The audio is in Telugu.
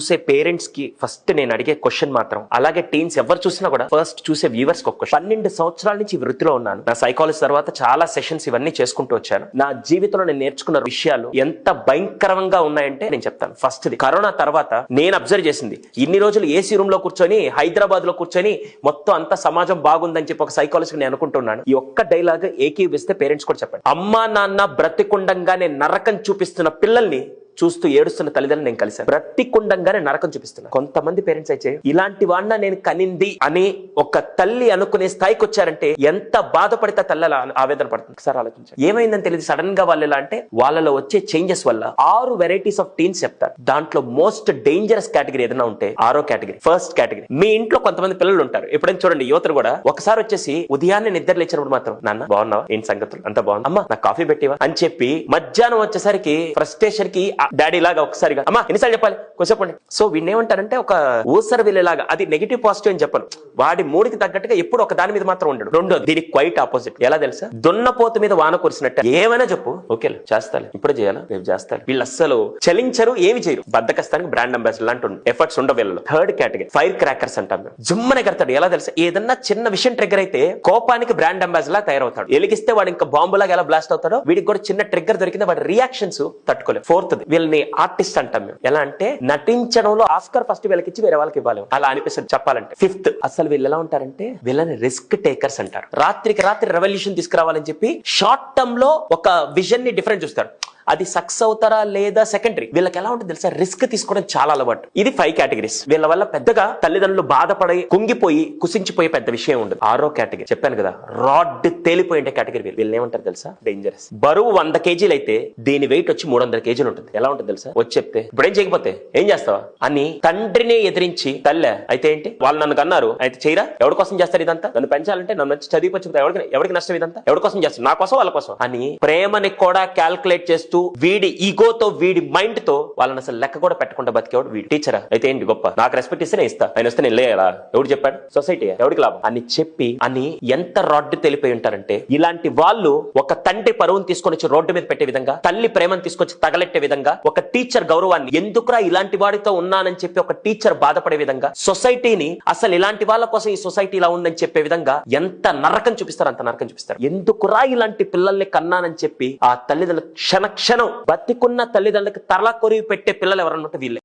చూసే పేరెంట్స్కి ఫస్ట్ నేను అడిగే క్వశ్చన్ మాత్రం అలాగే టీన్స్ ఎవరు చూసినా కూడా ఫస్ట్ చూసే వ్యూవర్స్ ఒక క్వశ్చన్ పన్నెండు సంవత్సరాల నుంచి వృత్తిలో ఉన్నాను. నా సైకాలజీ తర్వాత చాలా సెషన్స్ ఇవన్నీ చేసుకుంటూ వచ్చాను. నా జీవితంలో నేను నేర్చుకున్న విషయాలు ఎంత భయంకరంగా ఉన్నాయంటే నేను చెప్తాను. ఫస్ట్ కరోనా తర్వాత నేను అబ్జర్వ్ చేసింది. ఇన్ని రోజులు ఏసీ రూమ్లో కూర్చొని హైదరాబాద్లో కూర్చొని మొత్తం అంత సమాజం బాగుందని చెప్పి ఒక సైకాలజీ నేను అనుకుంటున్నాను. ఈ ఒక్క డైలాగ్ ఏకీవిస్తే పేరెంట్స్ కూడా చెప్పండి. అమ్మా నాన్న బ్రతికుండంగానే నరకం చూపిస్తున్న పిల్లల్ని చూస్తూ ఏడుస్తున్న తల్లిదండ్రులు నేను కలిశాను. బ్రతికుండంగానే నరకం చూపిస్తున్నా. కొంతమంది పేరెంట్స్ అయితే ఇలాంటి వాడిన నేను కనింది అని ఒక తల్లి అనుకునే స్థాయికి వచ్చారంటే ఎంత బాధపడితే తల్లి ఆవేదన పడుతుంది. ఒకసారి ఆలోచించారు ఏమైందని తెలియదు. సడన్గా వాళ్ళు ఎలా అంటే వాళ్ళలో వచ్చే చేంజెస్ వల్ల ఆరు వెరైటీస్ ఆఫ్ టీన్స్ చెప్తారు. దాంట్లో మోస్ట్ డేంజరస్ కేటగిరీ ఏదైనా ఉంటే ఆరో కేటగిరీ ఫస్ట్ కేటగిరీ మీ ఇంట్లో కొంతమంది పిల్లలు ఉంటారు. ఎప్పుడైనా చూడండి యువతలు కూడా ఒకసారి వచ్చేసి ఉదయాన్నే నిద్ర లేచినప్పుడు మాత్రం నాన్న బాగున్నావా? ఏంటి సంగతులు? అంత బాగుంది? అమ్మా నాకు కాఫీ పెట్టివా? అని చెప్పి మధ్యాహ్నం వచ్చేసరికి ఫ్రస్ట్రేషన్కి డాడీ లాగా ఒకసారిగా అమ్మా ఎన్నిసార్లు చెప్పాలి? కొంచెండి సో వీడిని ఏమంటారంటే ఒక ఊసర వెళ్ళేలాగా అది నెగిటివ్ పాజిటివ్ అని చెప్పను. వాడి మూడికి తగ్గట్టుగా ఎప్పుడు ఒక దాని మీద మాత్రం ఉండడు. రెండో దీనికి క్వైట్ ఆపోజిట్ ఎలా తెలుసా? దున్నపోతు మీద వాన కురిసినట్టు. ఏమైనా చెప్పు. ఓకే చేస్తాను ఇప్పుడు చేయాలా? రేపు చేస్తారు వీళ్ళు అస్సలు చలించరు ఏమి చేయరు. బద్దకస్తానికి బ్రాండ్ అంబాసిడర్ లాంటి ఎఫర్ట్స్ ఉండవు వీళ్ళు థర్డ్ కేటగిరీ ఫైర్ క్రాకర్స్ అంటాం మేము. జుమ్మనే కడతాడు. ఎలా తెలుసా? ఏదన్నా చిన్న విషయం ట్రిగ్గర్ అయితే కోపానికి బ్రాండ్ అంబాసిడర్ లా తయారవుతాడు. ఎలిగిస్తే వాడు ఇంకా బాంబులాగా ఎలా బ్లాస్ట్ అవుతాడో వీడికి కూడా చిన్న ట్రిగ్గర్ దొరికింది వాడి రియాక్షన్స్ తట్టుకోలేదు ఫోర్త్ వీళ్ళని ఆర్టిస్ట్ అంటాం మేము. ఎలా అంటే నటించడంలో ఆస్కర్ ఫస్ట్ వీళ్ళకి వేరే వాళ్ళకి ఇవ్వాలి. అలా అనిపిస్తుంది చెప్పాలంటే. ఫిఫ్త్ అసలు వీళ్ళు ఎలా ఉంటారంటే వీళ్ళని రిస్క్ టేకర్స్ అంటారు. రాత్రికి రాత్రి రెవల్యూషన్ తీసుకురావాలని చెప్పి షార్ట్ టర్మ్లో ఒక విజన్ని డిఫరెంట్ చూస్తారు. అది సక్సెస్ అవుతారా లేదా సెకండరీ వీళ్ళకి ఎలా ఉంటుంది తెలుసా? రిస్క్ తీసుకోవడం చాలా అలవాటు. ఇది ఫైవ్ కేటగిరీస్ వీళ్ళ వల్ల పెద్దగా తల్లిదండ్రులు బాధపడి కుంగిపోయి కుసించిపోయే పెద్ద విషయం ఉండదు. ఆరో కేటగిరీ చెప్పాను కదా రాడ్ తేలిపోయిన కేటగిరీ వీళ్ళు. ఏమంటారు తెలుసా? డేంజరస్ బరువు వంద కేజీలు అయితే దీని వెయిట్ వచ్చి మూడు వందల కేజీలు ఉంటుంది. ఎలా ఉంటుంది తెలుసా? వచ్చి చెప్తే ఇప్పుడేం చేయకపోతే? ఏం చేస్తావా? అని తండ్రిని ఎదిరించి తల్లె అయితే ఏంటి? వాళ్ళు నన్ను కన్నారు. అయితే చేయరా? ఎవరి కోసం చేస్తారు ఇదంతా? నన్ను పెంచాలంటే నన్ను మంచి చదివించు ఎవరికి ఎవరికి నష్టం ఇదంతా? ఎవరి కోసం చేస్తారు? నా కోసం వాళ్ళ కోసం? అని ప్రేమని కూడా క్యాల్కులేట్ చేస్తూ వీడి ఈగోతో వీడి మైండ్తో వాళ్ళని అసలు లెక్క కూడా పెట్టకుండా బతికేవాడు వీడి. టీచరా అయితే ఏంటి గొప్ప? నాకు రెస్పెక్ట్ ఇస్తే నేను ఇస్తా. ఆయన వస్తే నేను ఎవడు చెప్పాడు? సొసైటీ ఎవడికి లాభం? అని చెప్పి అని ఎంత రాడ్డు తెలిపోయి ఉంటారంటే ఇలాంటి వాళ్ళు ఒక తండ్రి పరువును తీసుకొని వచ్చి రోడ్డు మీద పెట్టే విధంగా తల్లి ప్రేమను తీసుకొచ్చి తగలెట్టే విధంగా ఒక టీచర్ గౌరవాన్ని ఎందుకురా ఇలాంటి వాడితో ఉన్నానని చెప్పి ఒక టీచర్ బాధపడే విధంగా సొసైటీని అసలు ఇలాంటి వాళ్ళ కోసం ఈ సొసైటీ ఇలా ఉందని చెప్పే విధంగా ఎంత నరకం చూపిస్తారు అంత నరకం చూపిస్తారు. ఎందుకురా ఇలాంటి పిల్లల్ని కన్నానని చెప్పి ఆ తల్లిదండ్రులు క్షణ క్షణం బతికున్న తల్లిదండ్రులకు తరల కొరివి పెట్టే పిల్లలు ఎవరన్నట్టు వీళ్ళే.